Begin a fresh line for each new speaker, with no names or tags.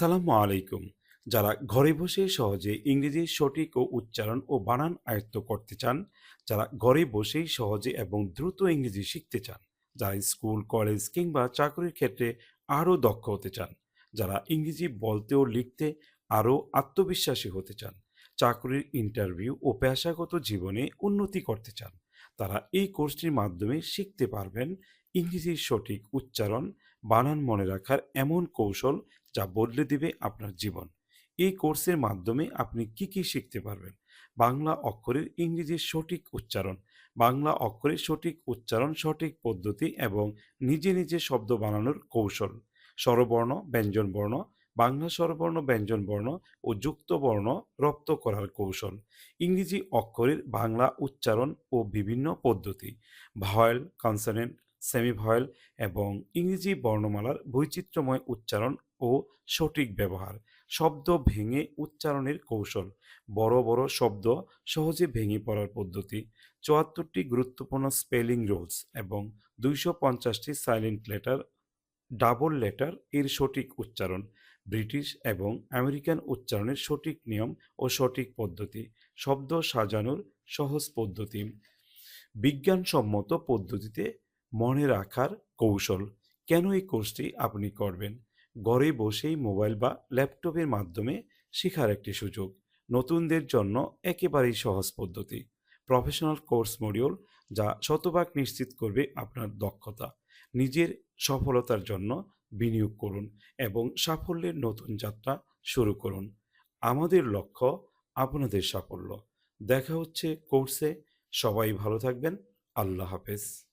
আসসালামু আলাইকুম। যারা ঘরে বসে সহজে ইংরেজির সঠিক ও উচ্চারণ ও বানান আয়ত্ত করতে চান, যারা ঘরে বসেই সহজে এবং দ্রুত ইংরেজি শিখতে চান, যারা স্কুল, কলেজ কিংবা চাকরির ক্ষেত্রে আরও দক্ষ হতে চান, যারা ইংরেজি বলতে ও লিখতে আরও আত্মবিশ্বাসী হতে চান, চাকরির ইন্টারভিউ ও পেশাগত জীবনে উন্নতি করতে চান তারা এই কোর্সটির মাধ্যমে শিখতে পারবেন ইংরেজির সঠিক উচ্চারণ, বানান মনে রাখার এমন কৌশল যা বদলে দিবে আপনার জীবন। এই কোর্সের মাধ্যমে আপনি কি কি শিখতে পারবেন? বাংলা অক্ষরের ইংরেজির সঠিক উচ্চারণ, বাংলা অক্ষরের সঠিক উচ্চারণ, সঠিক পদ্ধতি এবং নিজে নিজে শব্দ বানানোর কৌশল, স্বরবর্ণ ব্যঞ্জন বর্ণ বাংলা স্বরবর্ণ, ব্যঞ্জন বর্ণ ও যুক্ত বর্ণ রপ্ত করার কৌশল। ইংরেজি অক্ষরের বাংলা উচ্চারণ ও বিভিন্ন পদ্ধতি। ভয়েল কনসনেন্ট সেমিভয়েল এবং ইংরেজি বর্ণমালার বৈচিত্র্যময় উচ্চারণ ও সঠিক ব্যবহার। শব্দ ভেঙে উচ্চারণের কৌশল। বড় বড় শব্দ সহজে ভেঙে পড়ার পদ্ধতি। চুয়াত্তরটি গুরুত্বপূর্ণ স্পেলিং রুলস এবং দুইশো পঞ্চাশটি সাইলেন্ট লেটার ডাবল লেটার এর সঠিক উচ্চারণ, ব্রিটিশ এবং আমেরিকান উচ্চারণের সঠিক নিয়ম ও সঠিক পদ্ধতি, শব্দ সাজানোর সহজ পদ্ধতি, বিজ্ঞানসম্মত পদ্ধতিতে মনে রাখার কৌশল। কেন এই কোর্সটি আপনি করবেন? ঘরে বসেই মোবাইল বা ল্যাপটপের মাধ্যমে শেখার একটি সুযোগ, নতুনদের জন্য একেবারেই সহজ পদ্ধতি। প্রফেশনাল কোর্স মডিউল যা শতভাগ নিশ্চিত করবে আপনার দক্ষতা। নিজের সফলতার জন্য বিনিয়োগ করুন এবং সাফল্যের নতুন যাত্রা শুরু করুন। আমাদের লক্ষ্য আপনাদের সাফল্য। দেখা হচ্ছে কোর্সে সবাই ভালো থাকবেন। আল্লাহ হাফেজ।